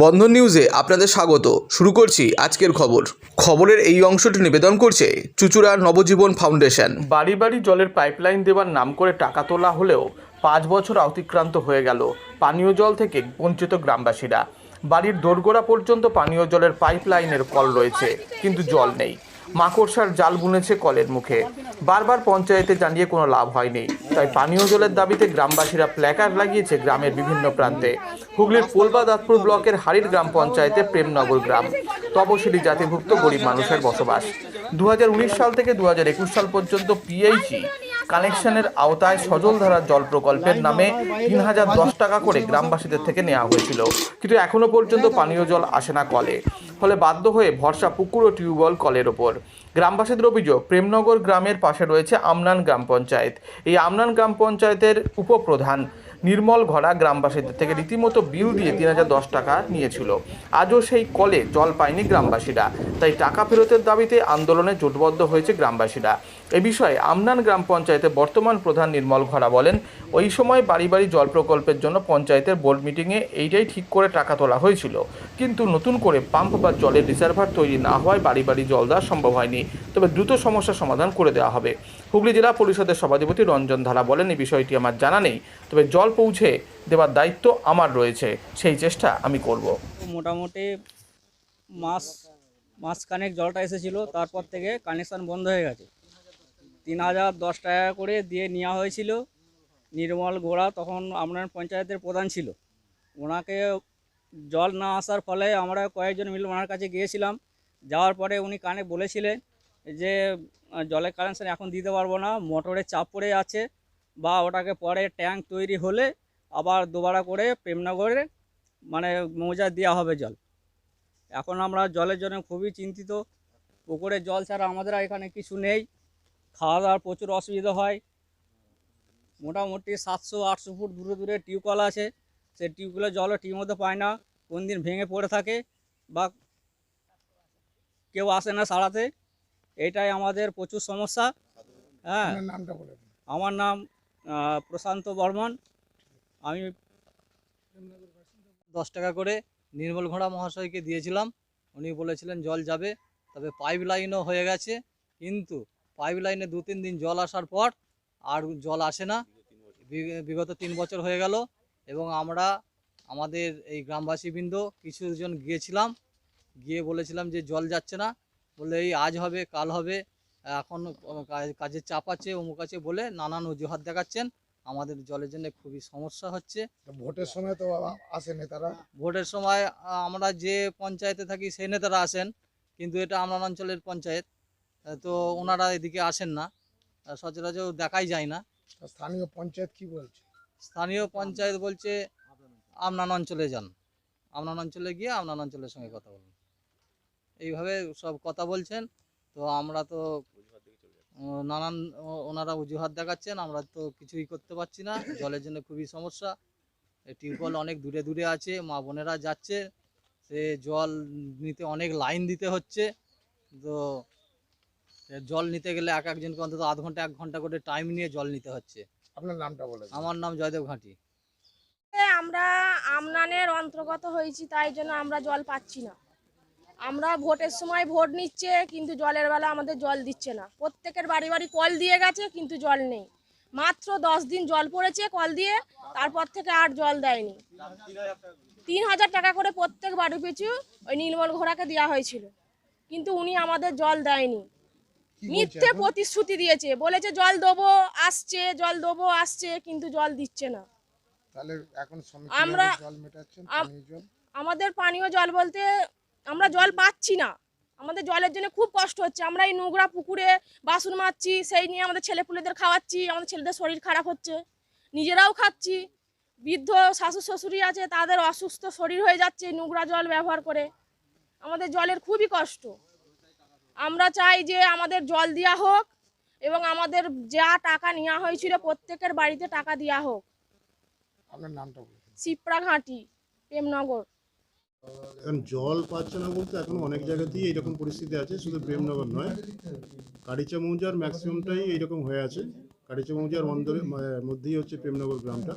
বন্ধন নিউজে আপনাদের স্বাগত। শুরু করছি আজকের খবর। খবরের এই অংশটি নিবেদন করছে চুচুড়ার নবজীবন ফাউন্ডেশন। বাড়ি বাড়ি জলের পাইপলাইন দেওয়ার নাম করে টাকা তোলা হলেও পাঁচ বছর অতিক্রান্ত হয়ে গেল পানীয় জল থেকে বঞ্চিত গ্রামবাসীরা। বাড়ির দোরগোড়া পর্যন্ত পানীয় জলের পাইপলাইনের কল রয়েছে, কিন্তু জল নেই। মাকড়সার জাল বুনেছে কলের মুখে। বারবার পঞ্চায়েতে জানিয়ে কোনো লাভ হয়নি। তাই পানীয় জলের দাবিতে গ্রামবাসীরা প্ল্যাকার্ড লাগিয়েছে গ্রামের বিভিন্ন প্রান্তে। হুগলির পোলবা দাঁতপুর ব্লকের হাড়ির গ্রাম পঞ্চায়েতে প্রেমনগর গ্রাম। তপশিলি জাতিভুক্ত গরিব মানুষের বসবাস। দুই হাজার উনিশ সাল থেকে দু হাজার একুশ সাল পর্যন্ত পিএইচি কানেকশনের আওতায় সজল ধারার জল প্রকল্পের নামে তিন হাজার দশ টাকা করে গ্রামবাসীদের থেকে নেওয়া হয়েছিল। কিন্তু এখনও পর্যন্ত পানীয় জল আসে না কলে। ফলে বাধ্য হয়ে ভরসা পুকুর ও টিউবওয়েল কলের ওপর। গ্রামবাসীদের অভিযোগ, প্রেমনগর গ্রামের পাশে রয়েছে আমনান গ্রাম পঞ্চায়েত। এই আমনান গ্রাম পঞ্চায়েতের উপপ্রধান নির্মল ঘরা গ্রামবাসীদের থেকে রীতিমতো বিল দিয়ে তিন হাজার দশ টাকা নিয়েছিল। আজও সেই কলে জল পায়নি গ্রামবাসীরা, তাই টাকা ফেরতের দাবিতে আন্দোলনে জোটবদ্ধ হয়েছে গ্রামবাসীরা। এ বিষয়ে আমনান গ্রাম পঞ্চায়েতের বর্তমান প্রধান নির্মল ঘরা বলেন, ওই সময় বাড়ি বাড়ি জল প্রকল্পের জন্য পঞ্চায়েতের বোর্ড মিটিংয়ে এইটাই ঠিক করে টাকা তোলা হয়েছিল। কিন্তু নতুন করে পাম্প বা জলের রিজার্ভার তৈরি না হওয়ায় বাড়ি বাড়ি জল দেওয়া সম্ভব হয়নি। তবে দ্রুত সমস্যার সমাধান করে দেওয়া হবে। হুগলি জেলা পরিষদের সভাধিপতি রঞ্জন ধারা বলেন, এই বিষয়টি আমার জানা নেই, তবে জল পৌঁছে দেওয়ার দায়িত্ব আমার রয়েছে। সেই চেষ্টা আমি করব। মোটামুটি মাস, মাসখানেক জলটা এসেছিল, তারপর থেকে কানেকশান বন্ধ হয়ে গেছে। তিন হাজার দশ টাকা করে দিয়ে নেওয়া হয়েছিল। নির্মল গোড়া তখন আপনার পঞ্চায়েতের প্রধান ছিল। ওনাকে জল না আসার ফলে আমরা কয়েকজন মিলে ওনার কাছে গিয়েছিলাম। যাওয়ার পরে উনি কানে বলেছিলেন যে জলের কানেকশান এখন দিতে পারব না মোটরে চাপ পড়ে আছে বা ওটাকে পরে ট্যাঙ্ক তৈরি হলে আবার দুবারা করে প্রেমনগরে মানে মৌজা দেওয়া হবে জল। এখন আমরা জলের জন্য খুবই চিন্তিত, পুকুরে জল ছাড়া আমাদের এখানে কিছু নেই খাওয়া দাওয়ার প্রচুর অসুবিধা হয়। মোটামুটি সাতশো, আটশো ফুট দূরে দূরে টিউবওয়েল আছে, সেই টিউবওয়েলের জলও ঠিক মতো পায় না কোন দিন ভেঙে পড়ে থাকে, বা কেউ আসে না সারাতে। এটাই আমাদের প্রচুর সমস্যা। হ্যাঁ। আমার নাম প্রশান্ত বর্মন। আমি দশ টাকা করে নির্মল ঘোড়া মহাশয়কে দিয়েছিলাম। উনি বলেছিলেন জল যাবে তবে পাইপ লাইনও হয়ে গেছে। কিন্তু পাইপ লাইনে দু তিন দিন জল আসার পর আর জল আসে না। বিগত তিন বছর হয়ে গেল এবং আমরা আমাদের এই গ্রামবাসীবৃন্দ কিছুজন গিয়েছিলাম। গিয়ে বলেছিলাম যে জল যাচ্ছে না। বলে এই আজ হবে কাল হবে। এখন কাজের চাপ আছে অমুক আছে বলে নানান অজুহাত দেখাচ্ছেন। আমাদের জলের জন্য খুবই সমস্যা হচ্ছে। ভোটের সময় তো আসে নেতারা। ভোটের সময় আমরা যে পঞ্চায়েতে থাকি সেই নেতারা আসেন কিন্তু এটা আমরা অঞ্চলের পঞ্চায়েত। তো ওনারা এদিকে আসেন না। সচরাচর দেখাই যায় না। স্থানীয় পঞ্চায়েত কি বলছে? স্থানীয় পঞ্চায়েত বলছে আমনান অঞ্চলে যান। আমনান অঞ্চলে গিয়ে আমনান অঞ্চলের সঙ্গে কথা বলুন। এইভাবে সব কথা বলছেন। তো আমরা তো নানান ওনারা অজুহাত দেখাচ্ছেন আমরা তো কিছুই করতে পারছি না। জলের জন্য খুবই সমস্যা। এই টিউবওয়েল অনেক দূরে দূরে আছে মা বোনেরা যাচ্ছে। সে জল নিতে অনেক লাইন দিতে হচ্ছে। তো জল নিতে গেলে এক একজনকে অন্তত আধ ঘণ্টা এক ঘণ্টা করে টাইম নিয়ে জল নিতে হচ্ছে। আপনার নামটা বলে আমার নাম জয়দেব ঘাঁটি। এ আমরা আমনানের অন্তর্গত হয়েছি তাই জন্য আমরা জল পাচ্ছি না। আমরা ভোটের সময় ভোট নিচ্ছে কিন্তু জলের বেলা আমাদের জল দিচ্ছে না। প্রত্যেকের বাড়ি বাড়ি কল দিয়ে গেছে কিন্তু জল নেই। মাত্র দশ দিন জল পড়েছে কল দিয়ে তারপর থেকে আর জল দেয়নি। তিন হাজার টাকা করে প্রত্যেক বাড়ি পিছু ওই নীলমল ঘোড়াকে দেওয়া হয়েছিল। কিন্তু উনি আমাদের জল দেয়নি। মিথ্যে প্রতিশ্রুতি দিয়েছে। বলেছে জল দেবো আসছে জল দেবো আসছে কিন্তু জল দিচ্ছে না। আমরা- আমাদের পানীয় জল বলতে আমরা জল পাচ্ছি না। আমাদের জলের জন্য খুব কষ্ট হচ্ছে। আমরা এই নোংরা পুকুরে বাসন মারছি সেই নিয়ে আমাদের ছেলেপুলেদের খাওয়াচ্ছি আমাদের ছেলেদের শরীর খারাপ হচ্ছে। নিজেরাও খাচ্ছি। বৃদ্ধ শাশুড় শ্বশুরি আছে তাদের অসুস্থ শরীর হয়ে যাচ্ছে এই নোংরা জল ব্যবহার করে। আমাদের জলের খুবই কষ্ট। আমরা চাই যে আমাদের জল দেওয়া হোক এবং আমাদের যা টাকা নেওয়া হয়েছিল প্রত্যেকের বাড়িতে টাকা দেওয়া হোক। আপনার নামটা ঘাঁটি প্রেমনগর। এখন জল পাচ্ছে না বলতে এখন অনেক জায়গাতেই এইরকম পরিস্থিতি আছে, শুধু প্রেমনগর নয়। কারিচা মৌজার ম্যাক্সিমামটাই এইরকম হয়ে আছে। কারিচা মৌজার মন্দরে মধ্যেই হচ্ছে প্রেমনগর গ্রামটা।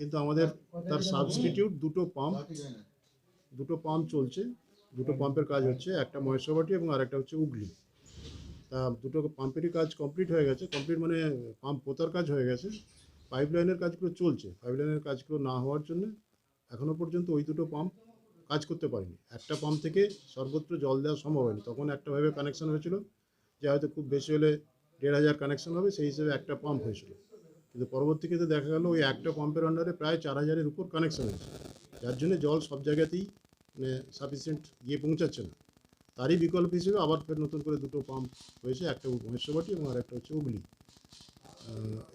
কিন্তু আমাদের তার সাবস্টিটিউট দুটো পাম্প দুটো পাম্প চলছে। দুটো পাম্পের কাজ হচ্ছে একটা মহেশ্বরবাটি এবং আরেকটা হচ্ছে উগলি তা দুটো পাম্পেরই কাজ কমপ্লিট হয়ে গেছে। কমপ্লিট মানে পাম্প পোতার কাজ হয়ে গেছে। পাইপ লাইনের কাজগুলো চলছে। পাইপ লাইনের কাজগুলো না হওয়ার জন্য এখনও পর্যন্ত ওই দুটো পাম্প কাজ করতে পারেনি। একটা পাম্প থেকে সর্বত্র জল দেওয়া সম্ভব হয়নি। তখন একটা ভাবে কানেকশন হয়েছিল যে হয়তো খুব বেশি হলে দেড় হাজার কানেকশন হবে, সেই হিসেবে একটা পাম্প হয়েছিল। কিন্তু পরবর্তীতে দেখা গেল ওই একটা পাম্পের আন্ডারে প্রায় চার হাজারের উপর কানেকশন হয়েছে। যার জন্য জল সব জায়গাতেই মানে সাফিসিয়েন্ট গিয়ে পৌঁছাচ্ছে না। তারই বিকল্প হিসেবে আবার ফের নতুন করে দুটো পাম্প হয়েছে, একটা মহেশ্বরবাটি এবং আরেকটা হচ্ছে হুগলি।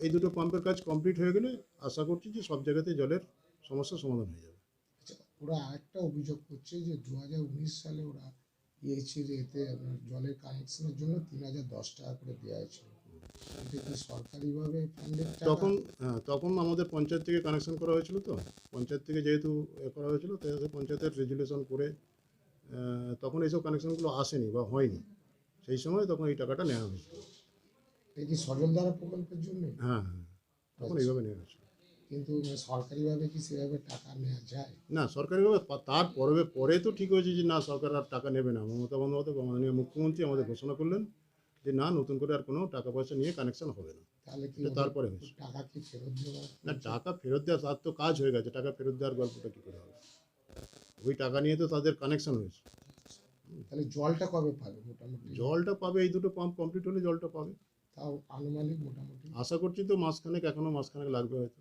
এই দুটো পাম্পের কাজ কমপ্লিট হয়ে গেলে আশা করছি যে সব জায়গাতে জলের সমস্যার সমাধান হয়ে যাবে। আচ্ছা, ওরা আরেকটা অভিযোগ করছে যে দু হাজার উনিশ সালে ওরা পিএইচির এতে আপনার জলের কানেকশনের জন্য তিন হাজার দশ টাকা করে দেওয়া হয়েছিল। সরকারিভাবে তখন হ্যাঁ তখন আমাদের পঞ্চায়েত থেকে কানেকশন করা হয়েছিল তো। পঞ্চায়েত থেকে যেহেতু করা হয়েছিল তাই পঞ্চায়েতের রেজুলেশন করে তখন এইসব কানেকশনগুলো আসেনি বা হয়নি। সেই সময় তখন এই টাকাটা নেওয়া হয়েছিল। এটা কি সজলধারা প্রকল্পের জন্য? হ্যাঁ হ্যাঁ তখন এইভাবে নেওয়া হয়েছিল। কিন্তু সরকারিভাবে কি সেভাবে টাকা নেওয়া যায়? না সরকারিভাবে তার পরে পরে তো ঠিক হয়েছে যে না সরকার আর টাকা নেবে না। মমতা বন্দ্যোপাধ্যায় মাননীয় মুখ্যমন্ত্রী আমাদের ঘোষণা করলেন যে না নতুন করে আর কোনো টাকা পয়সা নিয়ে কানেকশন হবে না। তারপরে হয়েছে। টাকা কি ফেরত দেওয়া না টাকা ফেরত দেওয়া তার তো কাজ হয়ে গেছে। টাকা ফেরত দেওয়ার গল্পটা কী করে হবে? ওই টাকা নিয়ে তো তাদের কানেকশন হয়েছে। তাহলে জলটা কবে পাবে মোটামুটি? জলটা পাবে এই দুটো পাম্প কমপ্লিট হলে জলটা পাবে। তাও আনুমানিক মোটামুটি। আশা করছি তো মাসখানেক এখনও মাসখানেক লাগবে হয়তো।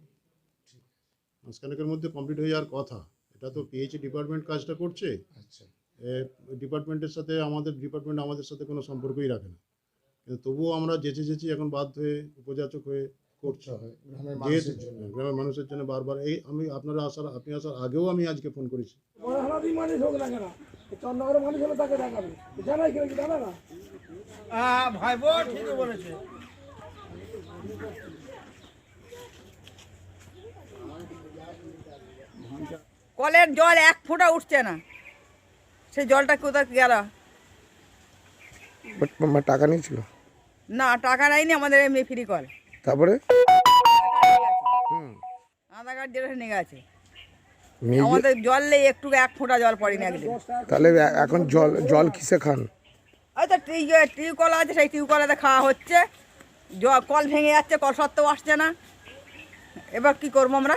মাসখানেকের মধ্যে কমপ্লিট হয়ে যাওয়ার কথা। এটা তো পিএইচি ডিপার্টমেন্ট কাজটা করছে। আচ্ছা। ডিপার্টমেন্টের সাথে আমাদের ডিপার্টমেন্ট আমাদের সাথে কোনো সম্পর্কই রাখে না। কিন্তু তবুও আমরা যেচে যেচি এখন বাধ্য হয়ে উপযাচক হয়ে করতে হয় গ্রামের মানুষের জন্য। গ্রামের মানুষের জন্য বারবার এই আমি আপনারা আসার আপনি আসার আগেও আমি আজকে ফোন করেছি। মহারাজি মানুষ হোক না কেন চন্দ্রগড়ের মানুষ হলে তাকে দেখাবে জানাই কেন কি জানে না কলের জল এক ফোঁটা উঠছে না। সেই জলটা কোথায় গেল? টাকা নিয়েছিল? না টাকা নেয়নি আমাদের এমনি ফ্রি কল তারপরে? আধার কার্ড যেটা নিয়ে গেছে। আমাদের জল নেই একটু এক ফোঁটা জল পড়েনি একদিন। তাহলে এখন জল জল কিসে খান? তো টিউ টিউকল আছে সেই টিউকলাতে খাওয়া হচ্ছে। জল কল ভেঙে যাচ্ছে কল সত্ত্বেও আসছে না। এবার কি করব আমরা?